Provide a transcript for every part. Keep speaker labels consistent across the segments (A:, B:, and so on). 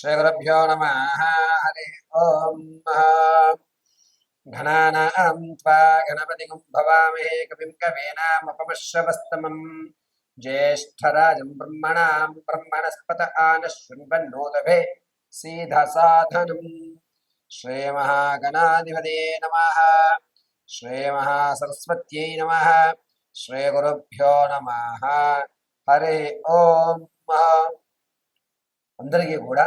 A: పరి
B: శ్రీగురుభ్యో నమ హరి ఓం ఘనానాం త్వా గణపతిం భవామహే కవిం కవీనాముపమశ్రవస్తమం జ్యేష్ఠరాజం బ్రహ్మణాం బ్రహ్మణస్పత ఆనశృణ్వన్నోదభే సీధసాధనం శ్రీమహాగణాధిపతే నమ శ్రీమహాసరస్వత్యై నమ శ్రీగురుభ్యో నమ హరి ఓం అందరికీ కూడా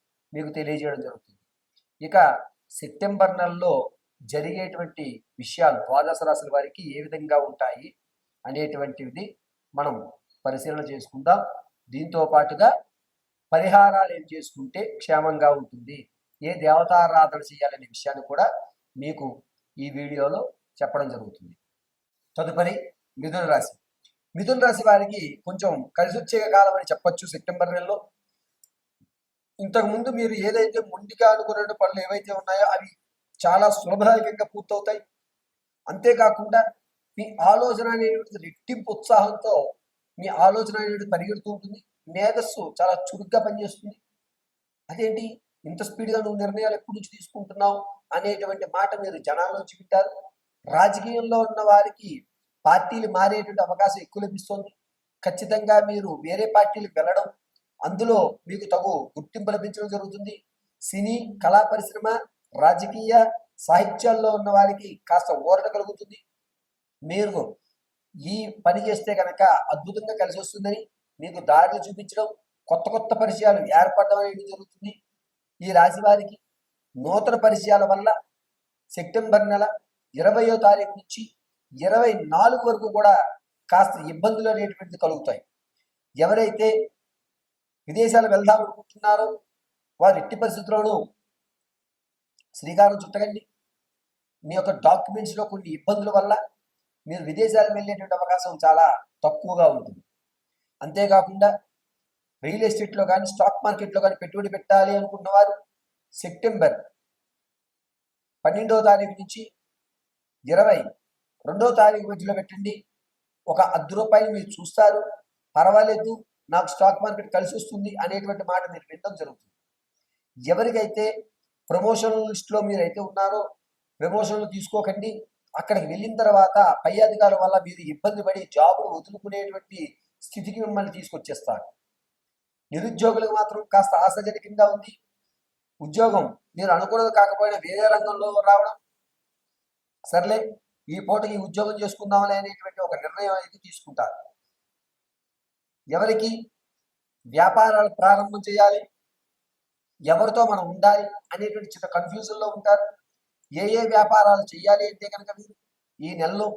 B: మీకు తెలియజేయడం జరుగుతుంది. ఇక సెప్టెంబర్ నెలలో జరిగేటువంటి విషయాలు ద్వాదశ రాశుల వారికి ఏ విధంగా ఉంటాయి అనేటువంటిది మనం పరిశీలన చేసుకుందాం. దీంతో పాటుగా పరిహారాలు ఏం చేసుకుంటే క్షేమంగా ఉంటుంది? ఏ దేవతారాధన చేయాలనే విషయాన్ని కూడా మీకు ఈ వీడియోలో చెప్పడం జరుగుతుంది. తదుపరి మిథున రాశి. మిథున రాశి వారికి కొంచెం కలిసొచ్చే కాలం అని చెప్పొచ్చు సెప్టెంబర్ నెలలో. ఇంతకు ముందు మీరు ఏదైతే మొండిగా అనుకున్న పనులు ఏవైతే ఉన్నాయో అవి చాలా సులభదాయకంగా పూర్తవుతాయి. అంతేకాకుండా మీ ఆలోచన అనేటువంటిది రెట్టింపు ఉత్సాహంతో మీ ఆలోచన అనేది పరిగెడుతూ ఉంటుంది. మేధస్సు చాలా చురుగ్గా పనిచేస్తుంది. అదేంటి? ఇంత స్పీడ్గా నువ్వు నిర్ణయాలు ఎప్పటి నుంచి తీసుకుంటున్నావు అనేటువంటి మాట మీరు జనాల్లోంచి వింటారు. రాజకీయంలో ఉన్న వారికి పార్టీలు మారేటువంటి అవకాశం ఎక్కువ లభిస్తుంది. ఖచ్చితంగా మీరు వేరే పార్టీలకు వెళ్ళడం అందులో మీకు తగు గుర్తింపు లభించడం జరుగుతుంది. సినీ కళా పరిశ్రమ రాజకీయ సాహిత్యాల్లో ఉన్న వారికి కాస్త ఊరట కలుగుతుంది. మీరు ఈ పని చేస్తే కనుక అద్భుతంగా కలిసి వస్తుందని మీకు దారులు చూపించడం కొత్త కొత్త పరిచయాలు ఏర్పడడం అనేది జరుగుతుంది. ఈ రాశి వారికి నూతన పరిచయాల వల్ల సెప్టెంబర్ నెల ఇరవయో తారీఖు నుంచి ఇరవై నాలుగు వరకు కూడా కాస్త ఇబ్బందులు అనేటువంటిది కలుగుతాయి. ఎవరైతే విదేశాలు వెళ్దాం అనుకుంటున్నారో. వారు ఎట్టి పరిస్థితుల్లోనూ శ్రీకారం చుట్టకండి. మీ యొక్క డాక్యుమెంట్స్లో కొన్ని ఇబ్బందుల వల్ల మీరు విదేశాలకు వెళ్ళేటువంటి అవకాశం చాలా తక్కువగా ఉంటుంది. అంతేకాకుండా రియల్ ఎస్టేట్లో కానీ స్టాక్ మార్కెట్లో కానీ పెట్టుబడి పెట్టాలి అనుకున్న వారు సెప్టెంబర్ పన్నెండవ తారీఖు నుంచి ఇరవై రెండో తారీఖు మధ్యలో పెట్టండి. ఒక అర్ధ రూపాయలు మీరు చూస్తారు. పర్వాలేదు. నాకు స్టాక్ మార్కెట్ కలిసి వస్తుంది అనేటువంటి మాట మీరు వినడం జరుగుతుంది. ఎవరికైతే ప్రమోషన్ లిస్ట్లో మీరైతే ఉన్నారో ప్రమోషన్లు తీసుకోకండి. అక్కడికి వెళ్ళిన తర్వాత పై అధికారుల వల్ల మీరు ఇబ్బంది పడి జాబులు వదులుకునేటువంటి స్థితికి మిమ్మల్ని తీసుకొచ్చేస్తారు. నిరుద్యోగులకు మాత్రం కాస్త ఆశాజనకంగా ఉంది. ఉద్యోగం మీరు అనుకున్నది కాకపోయినా వేరే రంగంలో రావడం సర్లే ఈ పూటకి ఉద్యోగం చేసుకుందాంలే అనేటువంటి ఒక నిర్ణయం అయితే తీసుకుంటారు. ఎవరికి వ్యాపారాలు ప్రారంభం చేయాలి? ఎవరితో మనం ఉండాలి అనేటువంటి చిన్న కన్ఫ్యూజన్లో ఉంటారు. ఏ ఏ వ్యాపారాలు చేయాలి అంటే కనుక మీరు ఈ నెలలో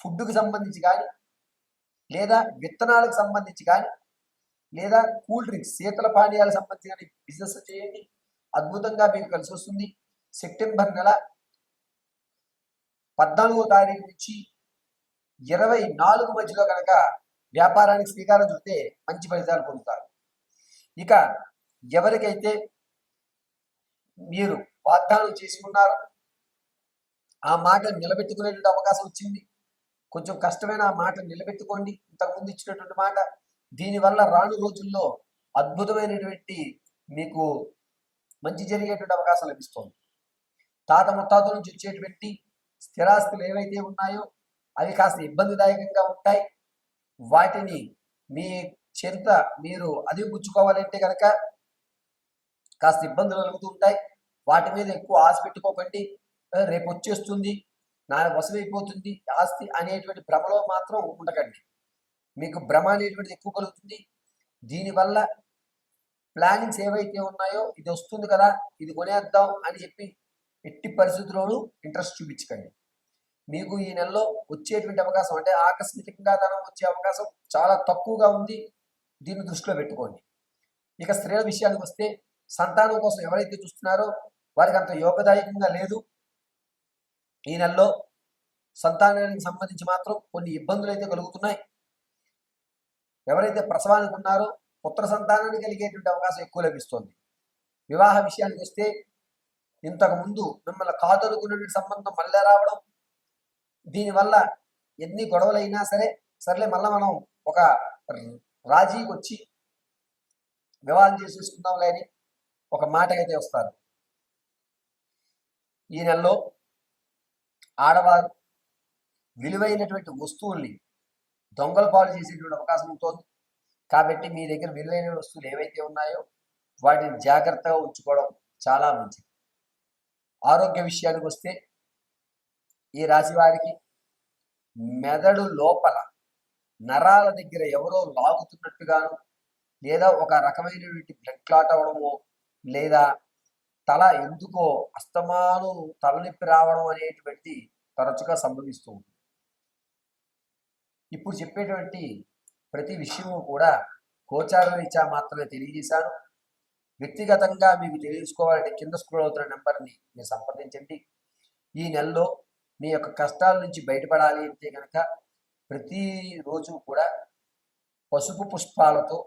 B: ఫుడ్కి సంబంధించి కానీ లేదా విత్తనాలకు సంబంధించి కానీ లేదా కూల్ డ్రింక్స్ శీతల పానీయాలకు సంబంధించి కానీ బిజినెస్ చేయండి. అద్భుతంగా మీకు కలిసి వస్తుంది. సెప్టెంబర్ నెల పద్నాలుగో తారీఖు నుంచి ఇరవై నాలుగు మధ్యలో కనుక వ్యాపారానికి శ్రీకారం చుడితే మంచి ఫలితాలు పొందుతారు. ఇక ఎవరికైతే మీరు వాగ్దానం చేసుకున్నారో ఆ మాట నిలబెట్టుకునేటువంటి అవకాశం వచ్చింది. కొంచెం కష్టమైన ఆ మాట నిలబెట్టుకోండి. ఇంతకుముందు ఇచ్చినటువంటి మాట. దీనివల్ల రాను రోజుల్లో అద్భుతమైనటువంటి మీకు మంచి జరిగేటువంటి అవకాశం లభిస్తుంది. తాత ముత్తాతల నుంచి వచ్చేటువంటి స్థిరాస్తులు ఏవైతే ఉన్నాయో అవి కాస్త ఇబ్బందిదాయకంగా ఉంటాయి. వాటిని మీ చెంత మీరు అదిపుచ్చుకోవాలంటే కనుక కాస్త ఇబ్బందులు కలుగుతూ ఉంటాయి. వాటి మీద ఎక్కువ ఆశ పెట్టుకోకండి. రేపు వచ్చేస్తుంది. నా వసమైపోతుంది ఆస్తి అనేటువంటి భ్రమలో మాత్రం ఉండకండి. మీకు భ్రమ అనేటువంటిది ఎక్కువ కలుగుతుంది. దీనివల్ల ప్లానింగ్స్ ఏవైతే ఉన్నాయో ఇది వస్తుంది కదా ఇది కొనేద్దాం అని చెప్పి ఎట్టి పరిస్థితుల్లోనూ ఇంట్రెస్ట్ చూపించకండి. మీకు ఈ నెలలో వచ్చేటువంటి అవకాశం అంటే ఆకస్మికంగా ధనం వచ్చే అవకాశం చాలా తక్కువగా ఉంది. దీన్ని దృష్టిలో పెట్టుకోండి. ఇక స్త్రీల విషయానికి వస్తే సంతానం కోసం ఎవరైతే చూస్తున్నారో వారికి అంత యోగదాయకంగా లేదు. ఈ నెలలో సంతానానికి సంబంధించి మాత్రం కొన్ని ఇబ్బందులు అయితే కలుగుతున్నాయి. ఎవరైతే ప్రసవానికి ఉన్నారో పుత్ర సంతానాన్ని కలిగేటువంటి అవకాశం ఎక్కువ లభిస్తుంది. వివాహ విషయానికి వస్తే ఇంతకు ముందు మిమ్మల్ని కాదనుకున్నటువంటి సంబంధం మళ్ళీ రావడం దీనివల్ల ఎన్ని గొడవలైనా సరే సర్లే మళ్ళీ మనం ఒక రాజీకి వచ్చి వివాహం చేసేసుకుందాంలే అని ఒక మాటకైతే వస్తారు. ఈ నెలలో ఆడవారు విలువైనటువంటి వస్తువుల్ని దొంగల పాలు చేసేటువంటి అవకాశం ఉంటుంది. కాబట్టి మీ దగ్గర విలువైన వస్తువులు ఏవైతే ఉన్నాయో వాటిని జాగ్రత్తగా ఉంచుకోవడం చాలా మంచిది. ఆరోగ్య విషయానికి వస్తే ఈ రాశి వారికి మెదడు లోపల నరాల దగ్గర ఎవరో లాగుతున్నట్టుగాను లేదా ఒక రకమైనటువంటి బ్లడ్ క్లాట్ అవ్వడమో లేదా తల ఎందుకో అస్తమాను తలనొప్పి రావడం అనేటువంటి తరచుగా సంభవిస్తూ ఉంటుంది. ఇప్పుడు చెప్పేటువంటి ప్రతి విషయము కూడా గోచార రీత్యా మాత్రమే తెలియజేశాను. వ్యక్తిగతంగా మీకు తెలుసుకోవాలంటే కింద స్క్రోల్ అవుతున్న నెంబర్ని మీరు సంప్రదించండి. ఈ నెలలో మీ యొక్క కష్టాల నుంచి బయటపడాలి అంటే కనుక ప్రతిరోజు కూడా పసుపు పుష్పాలతో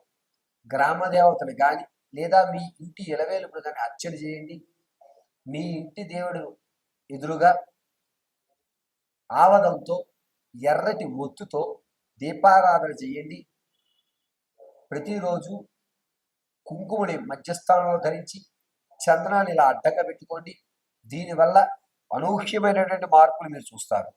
B: గ్రామదేవతలు కానీ లేదా మీ ఇంటి ఎలవేలుపులు కానీ అర్చన చేయండి. మీ ఇంటి దేవుడు ఎదురుగా ఆవదంతో ఎర్రటి ఒత్తుతో దీపారాధన చేయండి. ప్రతిరోజు కుంకుమని మధ్యస్థానంలో ధరించి చందనాన్ని ఇలా అడ్డంగా పెట్టుకోండి. దీనివల్ల అనూహ్యమైనటువంటి మార్పులు మీరు చూస్తారు.